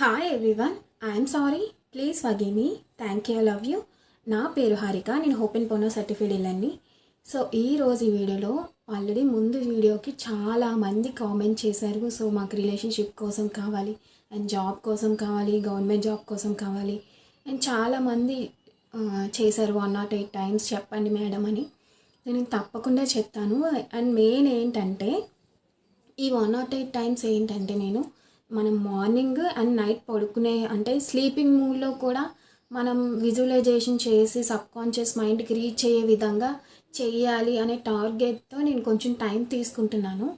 Hi everyone I'm sorry please forgive me thank you love you నా పేరు హారిక. నేను హోపెన్ పోనో certified ఇల్లండి so ఈ రోజు ఈ వీడియోలో ఆల్రెడీ ముందు వీడియోకి చాలా మంది కామెంట్ చేశారు. సో మాకు రిలేషన్షిప్ కోసం కావాలి. అండ్ జాబ్ కోసం కావాలి. గవర్నమెంట్ జాబ్ కోసం కావాలి. అండ్ చాలామంది చేశారు. వన్ నాట్ ఎయిట్ టైమ్స్ చెప్పండి మేడం అని. నేను తప్పకుండా చెప్తాను. అండ్ మెయిన్ ఏంటంటే ఈ వన్ నాట్ ఎయిట్ టైమ్స్ ఏంటంటే నేను మనం మార్నింగ్ అండ్ నైట్ పడుకునే అంటే స్లీపింగ్ మూడ్లో కూడా మనం విజువలైజేషన్ చేసి సబ్ కాన్షియస్ మైండ్కి రీచ్ అయ్యే విధంగా చేయాలి అనే టార్గెట్తో నేను కొంచెం టైం తీసుకుంటున్నాను.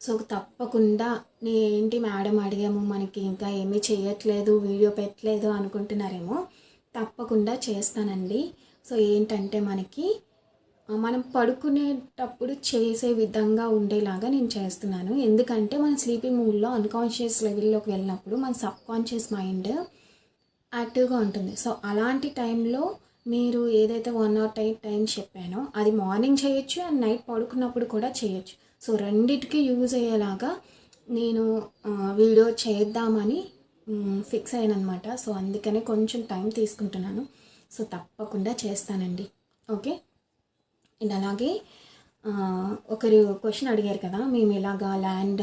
సో తప్పకుండా ఏంటి మేడం అడిగాము మనకి ఇంకా ఏమీ చేయట్లేదు వీడియో పెట్టలేదు అనుకుంటున్నారేమో తప్పకుండా చేస్తానండి. సో ఏంటంటే మనకి మనం పడుకునేటప్పుడు చేసే విధంగా ఉండేలాగా నేను చేస్తున్నాను. ఎందుకంటే మన స్లీపింగ్ మూడ్లో అన్కాన్షియస్ లెవెల్లోకి వెళ్ళినప్పుడు మన సబ్ కాన్షియస్ మైండ్ యాక్టివ్గా ఉంటుంది. సో అలాంటి టైంలో మీరు ఏదైతే వన్ నాట్ టైం టైం చెప్పానో అది మార్నింగ్ చేయొచ్చు అండ్ నైట్ పడుకున్నప్పుడు కూడా చేయొచ్చు. సో రెండిటికి యూజ్ అయ్యేలాగా నేను వీడియో చేద్దామని ఫిక్స్ అయ్యానమాట సో అందుకనే కొంచెం టైం తీసుకుంటున్నాను. సో తప్పకుండా చేస్తానండి. ఓకే? అండ్ అలాగే ఒకరు క్వశ్చన్ అడిగారు కదా మేము ఇలాగా ల్యాండ్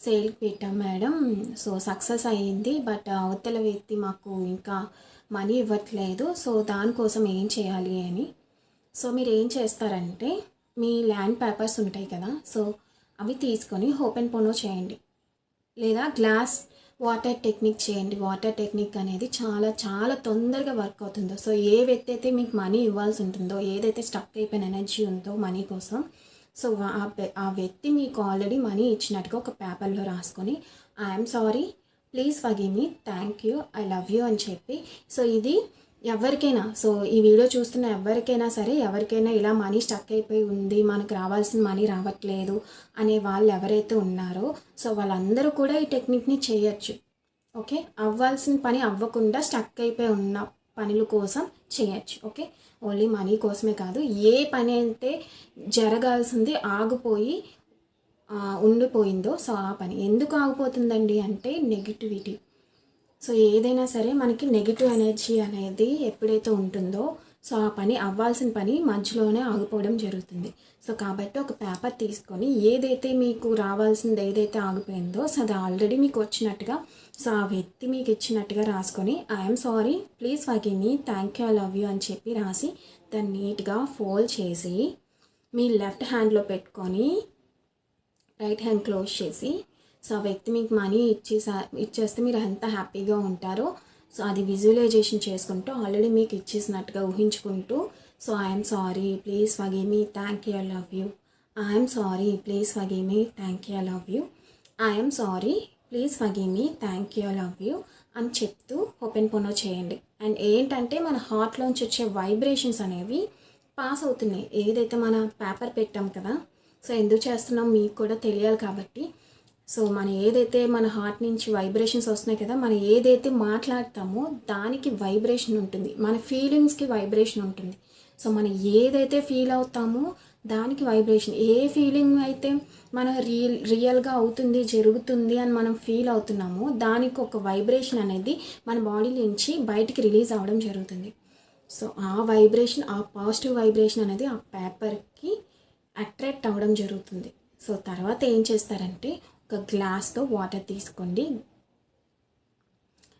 సేల్ పెట్టాం మేడం. సో సక్సెస్ అయ్యింది బట్ అవతల వ్యక్తి మాకు ఇంకా మనీ ఇవ్వట్లేదు. సో దానికోసం ఏం చేయాలి అని. సో మీరు ఏం చేస్తారంటే మీ ల్యాండ్ పేపర్స్ ఉంటాయి కదా సో అవి తీసుకొని హోపెన్ పోనో చేయండి. లేదా గ్లాస్ వాటర్ టెక్నిక్ చేయండి. వాటర్ టెక్నిక్ అనేది చాలా చాలా తొందరగా వర్క్ అవుతుందో సో ఏ వ్యక్తి అయితే మీకు మనీ ఇవ్వాల్సి ఉంటుందో ఏదైతే స్టక్ అయిపోయిన ఎనర్జీ ఉందో మనీ కోసం సో ఆ ఆ వ్యక్తి మీకు ఆల్రెడీ మనీ ఇచ్చినట్టుగా ఒక పేపర్లో రాసుకొని I'm sorry please forgive me thank you I love you అని చెప్పి సో ఇది ఎవరికైనా సో ఈ వీడియో చూస్తున్న ఎవరికైనా సరే ఎవరికైనా ఇలా మనీ స్టక్ అయిపోయి ఉంది మనకు రావాల్సిన మనీ రావట్లేదు అనే వాళ్ళు ఎవరైతే ఉన్నారో సో వాళ్ళందరూ కూడా ఈ టెక్నిక్ని చేయొచ్చు. ఓకే? అవ్వాల్సిన పని అవ్వకుండా స్టక్ అయిపోయి ఉన్న పనుల కోసం చేయొచ్చు. ఓకే? ఓన్లీ మనీ కోసమే కాదు ఏ పని అయితే జరగాల్సింది ఆగిపోయి ఉండిపోయిందో సో ఆ పని. ఎందుకు ఆగిపోతుందండి అంటే నెగిటివిటీ సో ఏదైనా సరే మనకి నెగిటివ్ ఎనర్జీ అనేది ఎప్పుడైతే ఉంటుందో సో ఆ పని అవ్వాల్సిన పని మధ్యలోనే ఆగిపోవడం జరుగుతుంది. సో కాబట్టి ఒక పేపర్ తీసుకొని ఏదైతే మీకు రావాల్సింది ఏదైతే ఆగిపోయిందో సో అది ఆల్రెడీ మీకు వచ్చినట్టుగా సో ఆ వ్యక్తి మీకు ఇచ్చినట్టుగా రాసుకొని I'm sorry please walkie me thank you I love you అని చెప్పి రాసి దాన్ని నీట్గా ఫోల్డ్ చేసి మీ లెఫ్ట్ హ్యాండ్లో పెట్టుకొని రైట్ హ్యాండ్ క్లోజ్ చేసి సో ఆ వ్యక్తి మీకు మనీ ఇచ్చేసా ఇచ్చేస్తే మీరు ఎంత హ్యాపీగా ఉంటారో సో అది విజువలైజేషన్ చేసుకుంటూ ఆల్రెడీ మీకు ఇచ్చేసినట్టుగా ఊహించుకుంటూ so I'm sorry please forgive me thank you love you I'm sorry please forgive me thank you love you I'm sorry please forgive thank you love you అని చెప్తూ ఓపెన్ పోనో చేయండి. And ఏంటంటే మన హార్ట్లోంచి వచ్చే వైబ్రేషన్స్ అనేవి పాస్ అవుతున్నాయి. ఏదైతే మన పేపర్ పెట్టాం కదా సో ఎందుకు చేస్తున్నాం మీకు కూడా తెలియాలి కాబట్టి సో మన ఏదైతే మన హార్ట్ నుంచి వైబ్రేషన్స్ వస్తున్నాయి కదా మనం ఏదైతే మాట్లాడతామో దానికి వైబ్రేషన్ ఉంటుంది. మన ఫీలింగ్స్కి వైబ్రేషన్ ఉంటుంది. సో మనం ఏదైతే ఫీల్ అవుతామో దానికి వైబ్రేషన్ ఏ ఫీలింగ్ అయితే మన రియల్ రియల్గా అవుతుంది జరుగుతుంది అని మనం ఫీల్ అవుతున్నామో దానికి ఒక వైబ్రేషన్ అనేది మన బాడీ నుంచి బయటికి రిలీజ్ అవ్వడం జరుగుతుంది. సో ఆ వైబ్రేషన్ ఆ పాజిటివ్ వైబ్రేషన్ అనేది ఆ పేపర్కి అట్రాక్ట్ అవ్వడం జరుగుతుంది. సో తర్వాత ఏం చేస్తారంటే ఒక గ్లాస్తో వాటర్ తీసుకోండి.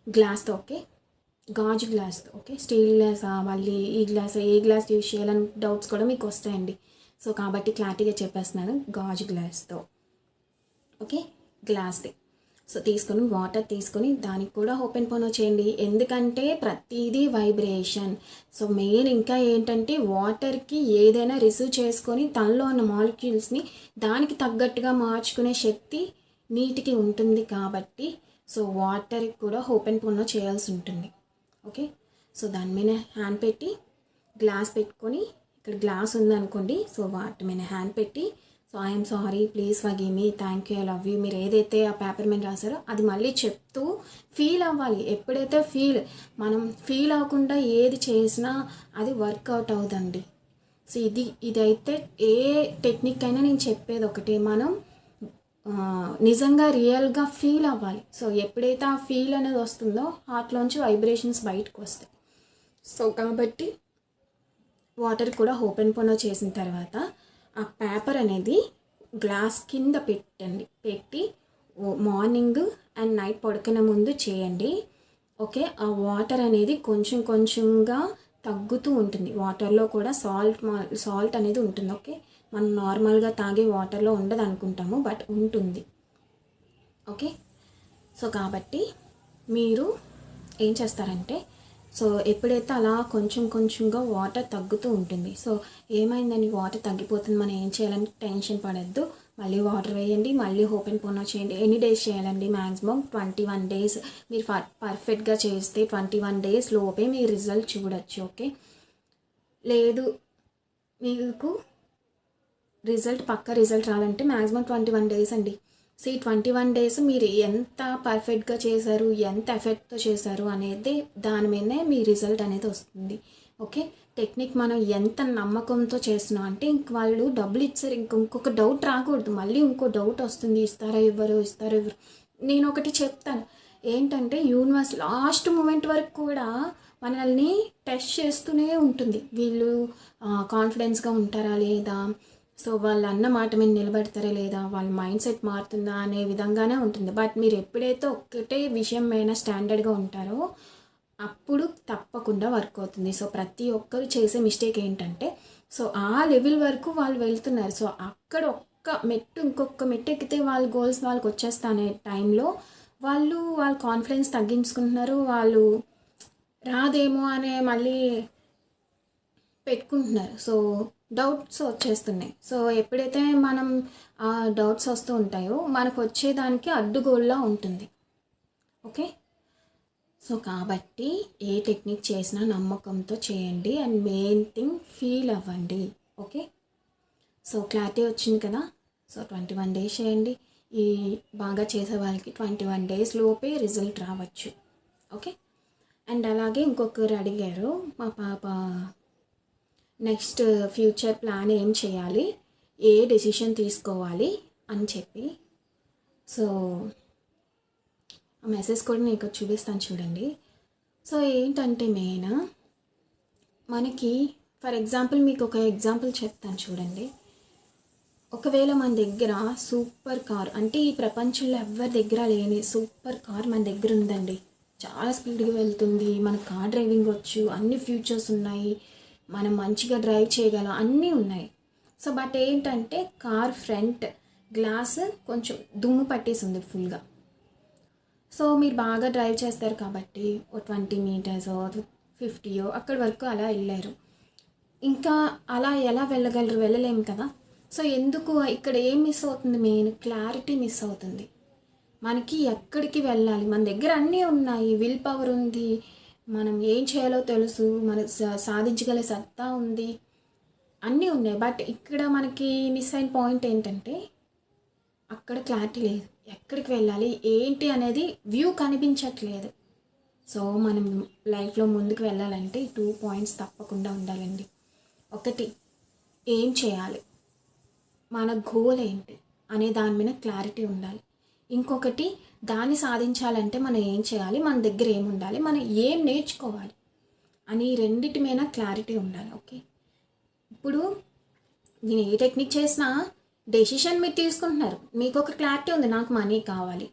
గ్లాస్తో ఓకే? గాజు గ్లాస్తో ఓకే? స్టీల్ గ్లాస్ మళ్ళీ ఈ గ్లాస్ ఏ గ్లాస్ యూజ్ చేయాలని డౌట్స్ కూడా మీకు వస్తాయండి. సో కాబట్టి క్లారిటీగా చెప్పేస్తున్నాను గాజు గ్లాస్తో ఓకే? గ్లాస్ది. సో తీసుకొని వాటర్ తీసుకొని దానికి కూడా ఓపెన్ పోనో చేయండి ఎందుకంటే ప్రతిదీ వైబ్రేషన్. సో మెయిన్ ఇంకా ఏంటంటే వాటర్కి ఏదైనా రిసీవ్ చేసుకొని తనలో ఉన్న మాలిక్యూల్స్ని దానికి తగ్గట్టుగా మార్చుకునే శక్తి నీటికి ఉంటుంది కాబట్టి సో వాటర్కి కూడా ఓపెన్ పోనో చేయాల్సి ఉంటుంది. ఓకే సో దాని మీద హ్యాండ్ పెట్టి గ్లాస్ పెట్టుకొని ఇక్కడ గ్లాస్ ఉందనుకోండి సో వాటి మీద హ్యాండ్ పెట్టి so I'm sorry please forgive me thank you I love you మీరు ఏదైతే ఆ పేపర్ మీద రాసారో అది మళ్ళీ చెప్తూ ఫీల్ అవ్వాలి. ఎప్పుడైతే ఫీల్ మనం ఫీల్ అవ్వకుండా ఏది చేసినా అది వర్కౌట్ అవుదండి. సో ఇది ఇదైతే ఏ టెక్నిక్ అయినా నేను చెప్పేది ఒకటే. మనం నిజంగా రియల్గా ఫీల్ అవ్వాలి. సో ఎప్పుడైతే ఆ ఫీల్ అనేది వస్తుందో హార్ట్లోంచి వైబ్రేషన్స్ బయటకు వస్తాయి. సో కాబట్టి వాటర్ కూడా ఓపెన్ పొనో చేసిన తర్వాత ఆ పేపర్ అనేది గ్లాస్ కింద పెట్టండి. పెట్టి మార్నింగ్ అండ్ నైట్ పడుకునే ముందు చేయండి. ఓకే? ఆ వాటర్ అనేది కొంచెం కొంచెంగా తగ్గుతూ ఉంటుంది. వాటర్లో కూడా సాల్ట్ సాల్ట్ అనేది ఉంటుంది. ఓకే? మనం నార్మల్గా తాగే వాటర్లో ఉండదు అనుకుంటాము బట్ ఉంటుంది. ఓకే? సో కాబట్టి మీరు ఏం చేస్తారంటే సో ఎప్పుడైతే అలా కొంచెం కొంచెంగా వాటర్ తగ్గుతూ ఉంటుంది సో ఏమైందని వాటర్ తగ్గిపోతుంది మనం ఏం చేయాలని టెన్షన్ పడద్దు. మళ్ళీ వాటర్ వేయండి మళ్ళీ ఓపెన్ పోనో చేయండి. ఎన్ని డేస్ చేయాలండి మ్యాక్సిమం ట్వంటీ వన్ డేస్ మీరు పర్ఫెక్ట్గా చేస్తే ట్వంటీ వన్ డేస్ లోపే మీ రిజల్ట్ చూడొచ్చు ఓకే లేదు మీకు రిజల్ట్ పక్క రిజల్ట్ రావాలంటే మ్యాక్సిమం ట్వంటీ వన్ డేస్ అండి. సో ఈ ట్వంటీ వన్ డేస్ మీరు ఎంత పర్ఫెక్ట్గా చేశారు ఎంత ఎఫెక్ట్తో చేశారు అనేది దాని మీదనే మీ రిజల్ట్ అనేది వస్తుంది. ఓకే? టెక్నిక్ మనం ఎంత నమ్మకంతో చేస్తున్నాం అంటే ఇంక వాళ్ళు డబ్బులు ఇచ్చారు ఇంక ఇంకొక డౌట్ రాకూడదు. మళ్ళీ ఇంకో డౌట్ వస్తుంది ఇస్తారా ఇవ్వరు ఇస్తారో ఇవ్వరు నేను ఒకటి చెప్తాను. ఏంటంటే యూనివర్స్ లాస్ట్ మూమెంట్ వరకు కూడా మనల్ని టెస్ట్ చేస్తూనే ఉంటుంది. వీళ్ళు కాన్ఫిడెన్స్గా ఉంటారా లేదా? సో వాళ్ళు అన్న మాట మీద నిలబడతారా లేదా? వాళ్ళ మైండ్ సెట్ మారుతుందా అనే విధంగానే ఉంటుంది. బట్ మీరు ఎప్పుడైతే ఒక్కటే విషయం మీద స్టాండర్డ్గా ఉంటారో అప్పుడు తప్పకుండా వర్క్ అవుతుంది. సో ప్రతి ఒక్కరు చేసే మిస్టేక్ ఏంటంటే సో ఆ లెవెల్ వరకు వాళ్ళు వెళ్తున్నారు. సో అక్కడ ఒక్క మెట్టు ఇంకొక మెట్టు ఎక్కితే వాళ్ళ గోల్స్ వాళ్ళకి వచ్చేస్తానే టైంలో వాళ్ళు వాళ్ళ కాన్ఫిడెన్స్ తగ్గించుకుంటున్నారు. వాళ్ళు రాదేమో అనే మళ్ళీ పెట్టుకుంటున్నారు. సో డౌట్స్ వచ్చేస్తున్నాయి. సో ఎప్పుడైతే మనం ఆ డౌట్స్ వస్తూ ఉంటాయో మనకు వచ్చేదానికి అడ్డుగోల్లా ఉంటుంది. ఓకే? సో కాబట్టి ఏ టెక్నిక్ చేసినా నమ్మకంతో చేయండి అండ్ మెయిన్ థింగ్ ఫీల్ అవ్వండి ఓకే? సో క్లారిటీ వచ్చింది కదా? సో ట్వంటీ వన్ డేస్ చేయండి. ఈ బాగా చేసే వాళ్ళకి ట్వంటీ వన్ డేస్ లోపే రిజల్ట్ రావచ్చు ఓకే? అండ్ అలాగే ఇంకొకరు అడిగారు మా పాప నెక్స్ట్ ఫ్యూచర్ ప్లాన్ ఏం చేయాలి? ఏ డెసిషన్ తీసుకోవాలి? అని చెప్పి. సో ఆ మెసేజ్ కూడా నీకు చూపిస్తాను చూడండి. సో ఏంటంటే మెయిన్ మనకి ఫర్ ఎగ్జాంపుల్ మీకు ఒక ఎగ్జాంపుల్ చెప్తాను చూడండి. ఒకవేళ మన దగ్గర సూపర్ కార్ అంటే ఈ ప్రపంచంలో ఎవరి దగ్గర లేని సూపర్ కార్ మన దగ్గర ఉందండి. చాలా స్పీడ్గా వెళ్తుంది మన కార్ డ్రైవింగ్ వచ్చు అన్ని ఫ్యూచర్స్ ఉన్నాయి మనం మంచిగా డ్రైవ్ చేయగలం అన్నీ ఉన్నాయి. సో బట్ ఏంటంటే కార్ ఫ్రంట్ గ్లాస్ కొంచెం దుమ్ము పట్టేసి ఉంది ఫుల్గా సో మీరు బాగా డ్రైవ్ చేస్తారు కాబట్టి ఓ ట్వంటీ మీటర్స్ ఫిఫ్టీయో అక్కడి వరకు అలా వెళ్ళారు. ఇంకా అలా ఎలా వెళ్ళగలరు? వెళ్ళలేము కదా. సో ఎందుకు ఇక్కడ ఏం మిస్ అవుతుంది? మెయిన్ క్లారిటీ మిస్ అవుతుంది. మనకి ఎక్కడికి వెళ్ళాలి? మన దగ్గర అన్నీ ఉన్నాయి. విల్ పవర్ ఉంది. మనం ఏం చేయాలో తెలుసు. మన సా- సాధించగల సత్తా ఉంది. అన్నీ ఉన్నాయి. బట్ ఇక్కడ మనకి మిస్ అయిన పాయింట్ ఏంటంటే అక్కడ క్లారిటీ లేదు. ఎక్కడికి వెళ్ళాలి? ఏంటి అనేది వ్యూ కనిపించట్లేదు. సో మనం లైఫ్లో ముందుకు వెళ్ళాలంటే టూ పాయింట్స్ తప్పకుండా ఉండాలండి. ఒకటి ఏం చేయాలి? మన గోల్ ఏంటి? అనే దాని మీద క్లారిటీ ఉండాలి. ఇంకొకటి దాన్ని సాధించాలంటే మనం ఏం చేయాలి? మన దగ్గర ఏం ఉండాలి? మనం ఏం నేర్చుకోవాలి? అని రెండిటి మీద క్లారిటీ ఉండాలి ఓకే ఇప్పుడు నేను ఏ టెక్నిక్ చేసినా డెసిషన్ మీరు తీసుకుంటున్నారు. మీకు ఒక క్లారిటీ ఉంది నాకు మనీ కావాలి.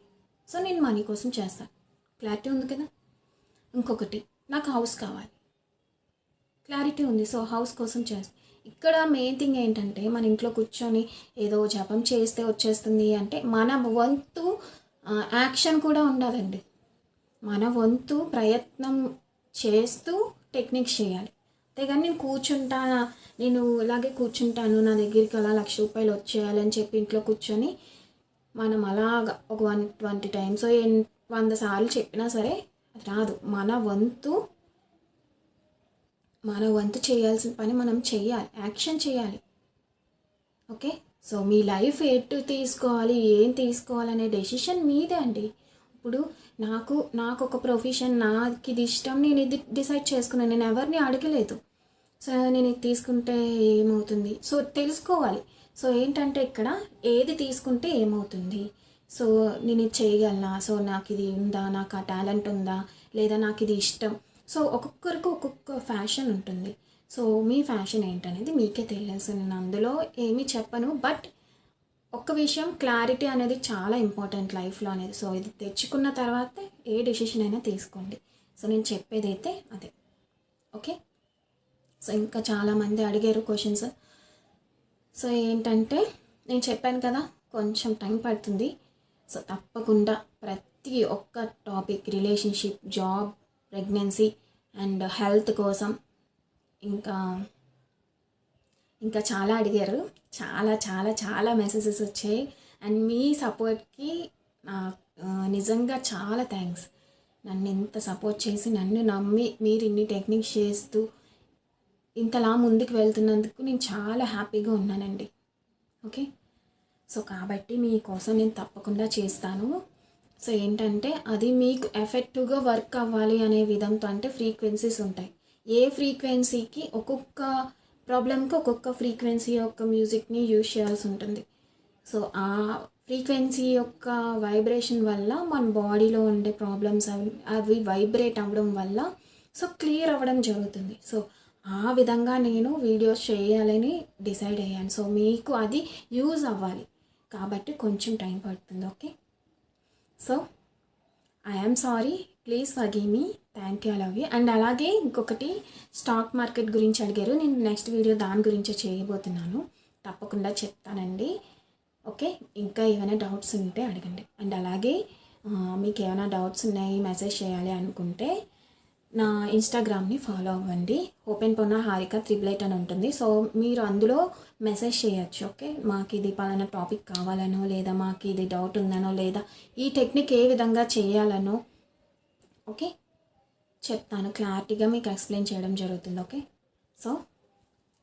సో నేను మనీ కోసం చేస్తాను. క్లారిటీ ఉంది కదా? ఇంకొకటి నాకు హౌస్ కావాలి. క్లారిటీ ఉంది సో హౌస్ కోసం చేస్తాను ఇక్కడ మెయిన్ థింగ్ ఏంటంటే మన ఇంట్లో కూర్చొని ఏదో జపం చేస్తే వచ్చేస్తుంది అంటే మన వంతు యాక్షన్ కూడా ఉండాలండి. మన వంతు ప్రయత్నం చేస్తూ టెక్నిక్స్ చేయాలి. అంతేగాని నేను కూర్చుంటా నేను ఇలాగే కూర్చుంటాను నా దగ్గరికి అలా లక్ష రూపాయలు వచ్చేయాలని చెప్పి ఇంట్లో కూర్చొని మనం అలాగా ఒక వన్ ట్వంటీ టైమ్స్ ఎన్ వంద సార్లు చెప్పినా సరే అది రాదు. మన వంతు మన వంతు చేయాల్సిన పని మనం చేయాలి. యాక్షన్ చేయాలి. ఓకే? సో మీ లైఫ్ ఎటు తీసుకోవాలి ఏం తీసుకోవాలనే డెసిషన్ మీదే అండి. ఇప్పుడు నాకు నాకు ఒక ప్రొఫెషన్ నాకు ఇది ఇష్టం నేను ఇది డిసైడ్ చేసుకున్నాను. నేను ఎవరిని అడగలేదు. సో నేను ఇది తీసుకుంటే ఏమవుతుంది? సో తెలుసుకోవాలి. సో ఏంటంటే ఇక్కడ ఏది తీసుకుంటే ఏమవుతుంది? సో నేను ఇది చేయగలనా? సో నాకు ఇది ఉందా? నాకు ఆ టాలెంట్ ఉందా? లేదా నాకు ఇది ఇష్టం? సో ఒక్కొక్కరికి ఒక్కొక్క ఫ్యాషన్ ఉంటుంది. సో మీ ఫ్యాషన్ ఏంటనేది మీకే తెలుసు. నేను అందులో ఏమీ చెప్పను. బట్ ఒక్క విషయం క్లారిటీ అనేది చాలా ఇంపార్టెంట్ లైఫ్లో అనేది. సో ఇది తెచ్చుకున్న తర్వాత ఏ డెసిషన్ అయినా తీసుకోండి. సో నేను చెప్పేది అయితే అదే. ఓకే? సో ఇంకా చాలామంది అడిగారు క్వశ్చన్స్ సో ఏంటంటే నేను చెప్పాను కదా కొంచెం టైం పడుతుంది. సో తప్పకుండా ప్రతి ఒక్క topic relationship job pregnancy and health కోసం ఇంకా ఇంకా చాలా అడిగారు. చాలా చాలా చాలా మెసేజెస్ వచ్చాయి. అండ్ మీ సపోర్ట్కి నిజంగా చాలా థ్యాంక్స్ నన్ను ఇంత సపోర్ట్ చేసి నన్ను నమ్మి మీరు ఇన్ని టెక్నిక్స్ చేస్తూ ఇంతలా ముందుకు వెళ్తున్నందుకు నేను చాలా హ్యాపీగా ఉన్నానండి. ఓకే? సో కాబట్టి మీకోసం నేను తప్పకుండా చేస్తాను. సో ఏంటంటే అది మీకు ఎఫెక్టివ్గా వర్క్ అవ్వాలి అనే విధంతో అంటే ఫ్రీక్వెన్సీస్ ఉంటాయి. ఏ ఫ్రీక్వెన్సీకి ఒక్కొక్క ప్రాబ్లంకి ఒక్కొక్క ఫ్రీక్వెన్సీ యొక్క మ్యూజిక్ని యూజ్ చేయాల్సి ఉంటుంది. సో ఆ ఫ్రీక్వెన్సీ యొక్క వైబ్రేషన్ వల్ల మన బాడీలో ఉండే ప్రాబ్లమ్స్ అవి అవి వైబ్రేట్ అవ్వడం వల్ల సో క్లియర్ అవ్వడం జరుగుతుంది. సో ఆ విధంగా నేను వీడియోస్ చేయాలని డిసైడ్ అయ్యాను. సో మీకు అది యూజ్ అవ్వాలి. కాబట్టి కొంచెం టైం పడుతుంది okay? So I'm sorry please forgive me thank you love you and అలాగే ఇంకొకటి స్టాక్ మార్కెట్ గురించి అడిగారు. నేను నెక్స్ట్ వీడియో దాని గురించే చేయబోతున్నాను. తప్పకుండా చెప్తానండి. ఓకే? ఇంకా ఏమైనా డౌట్స్ ఉంటే అడగండి. అండ్ అలాగే మీకు ఏమైనా డౌట్స్ ఉన్నాయి మెసేజ్ చేయాలి అనుకుంటే నా ఇన్స్టాగ్రామ్ని ఫాలో అవ్వండి. ఓపెన్ పొన్న హారిక త్రిబుల్ ఎయిట్ అని ఉంటుంది. సో మీరు అందులో మెసేజ్ చేయొచ్చు ఓకే మాకు ఇది పలానా టాపిక్ కావాలనో లేదా మాకు ఇది డౌట్ ఉందనో లేదా ఈ టెక్నిక్ ఏ విధంగా చేయాలనో ఓకే చెప్తాను. క్లారిటీగా మీకు ఎక్స్ప్లెయిన్ చేయడం జరుగుతుంది okay so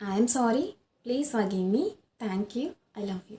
I'm sorry please forgive me thank you I love you